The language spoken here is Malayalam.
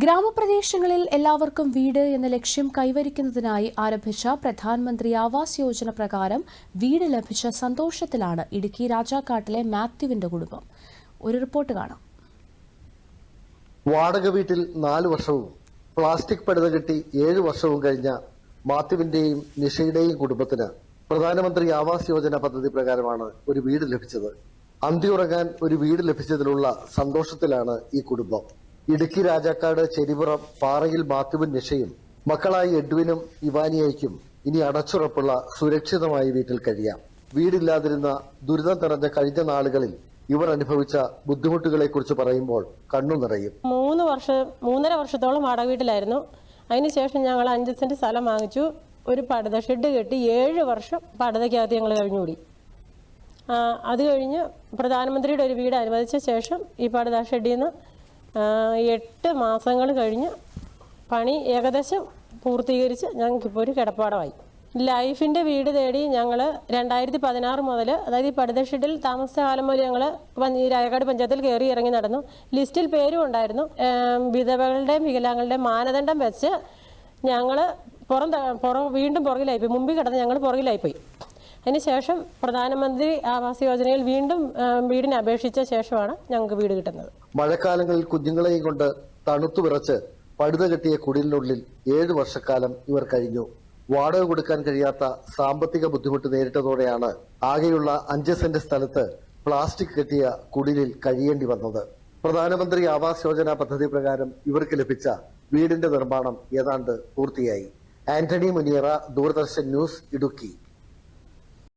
ഗ്രാമപ്രദേശങ്ങളിൽ എല്ലാവർക്കും വീട് എന്ന ലക്ഷ്യം കൈവരിക്കുന്നതിനായി ആരംഭിച്ച പ്രധാനമന്ത്രി ആവാസ് യോജന പ്രകാരം വീട് ലഭിച്ച സന്തോഷത്തിലാണ് ഇടുക്കി രാജാക്കാട്ടിലെ മാത്യുവിന്റെ കുടുംബം. ഒരു റിപ്പോർട്ട് കാണാം. വാടക വീട്ടിൽ നാല് വർഷവും പ്ലാസ്റ്റിക് പടുത കെട്ടി ഏഴ് വർഷവും കഴിഞ്ഞ മാത്യുവിന്റെയും നിഷയുടെയും കുടുംബത്തിന് പ്രധാനമന്ത്രി ആവാസ് യോജന പദ്ധതി പ്രകാരമാണ് ഒരു വീട് ലഭിച്ചത്. അന്തിയുറങ്ങാൻ ഒരു വീട് ലഭിച്ചതിലുള്ള സന്തോഷത്തിലാണ് ഈ കുടുംബം. ഇടുക്കി രാജാക്കാട് ചെരിപുറം പാറയിൽ മാത്യുവും നിഷയും മക്കളായി എഡ്വിനും ഇവാനിയയ്ക്കും ഇനി അടച്ചുറപ്പുള്ള സുരക്ഷിതമായ വീട്ടിൽ കഴിയാം. വീടില്ലാതിരുന്ന ദുരിതം നിറഞ്ഞ കഴിഞ്ഞ നാളുകളിൽ ഇവർ അനുഭവിച്ച ബുദ്ധിമുട്ടുകളെ കുറിച്ച് പറയുമ്പോൾ കണ്ണു നിറയും. മൂന്ന് വർഷം മൂന്നര വർഷത്തോളം വാടക വീട്ടിലായിരുന്നു. അതിനുശേഷം ഞങ്ങൾ അഞ്ച് സെന്റ് സ്ഥലം വാങ്ങിച്ചു. ഒരു പടുത ഷെഡ് കെട്ടി ഏഴ് വർഷം പടുതയ്ക്കകത്ത് ഞങ്ങൾ കഴിഞ്ഞുകൂടി. അത് കഴിഞ്ഞ് പ്രധാനമന്ത്രിയുടെ ഒരു വീട് അനുവദിച്ച ശേഷം ഈ പടുത ഷെഡിൽ നിന്ന് എട്ട് മാസങ്ങൾ കഴിഞ്ഞ് പണി ഏകദേശം പൂർത്തീകരിച്ച് ഞങ്ങൾക്കിപ്പോൾ ഒരു കിടപ്പാടമായി. ലൈഫിന്റെ വീട് തേടി ഞങ്ങൾ രണ്ടായിരത്തി പതിനാറ് മുതൽ അതായത് ഈ പടുതഷീട്ടിൽ താമസ കാലം മുതൽ ഞങ്ങൾ രായക്കാട് പഞ്ചായത്തിൽ കയറി ഇറങ്ങി നടന്നു. ലിസ്റ്റിൽ പേരും ഉണ്ടായിരുന്നു. വിധവകളുടെയും വികലാംഗങ്ങളുടെയും മാനദണ്ഡം വെച്ച് ഞങ്ങൾ പുറം പുറം വീണ്ടും പുറകിലായിപ്പോയി മുമ്പിൽ കിടന്ന് ഞങ്ങൾ പുറകിലായിപ്പോയി അതിനുശേഷം പ്രധാനമന്ത്രി ആവാസ് യോജനയിൽ വീണ്ടും വീടിനെ അപേക്ഷിച്ച ശേഷമാണ് ഞങ്ങൾക്ക് വീട് കിട്ടുന്നത്. മഴക്കാലങ്ങളിൽ കുഞ്ഞുങ്ങളെയും കൊണ്ട് തണുത്തു വിറച്ച് പടുത കെട്ടിയ കുടിലിനുള്ളിൽ ഏഴു വർഷക്കാലം ഇവർ കഴിഞ്ഞു. വാടക കൊടുക്കാൻ കഴിയാത്ത സാമ്പത്തിക ബുദ്ധിമുട്ട് നേരിട്ടതോടെയാണ് ആകെയുള്ള അഞ്ച് സെന്റ് സ്ഥലത്ത് പ്ലാസ്റ്റിക് കെട്ടിയ കുടിലിൽ കഴിയേണ്ടി വന്നത്. പ്രധാനമന്ത്രി ആവാസ് യോജന പദ്ധതി പ്രകാരം ഇവർക്ക് ലഭിച്ച വീടിന്റെ നിർമ്മാണം ഏതാണ്ട് പൂർത്തിയായി. ആന്റണി മുനിയറ ദൂരദർശൻ ന്യൂസ് ഇടുക്കി.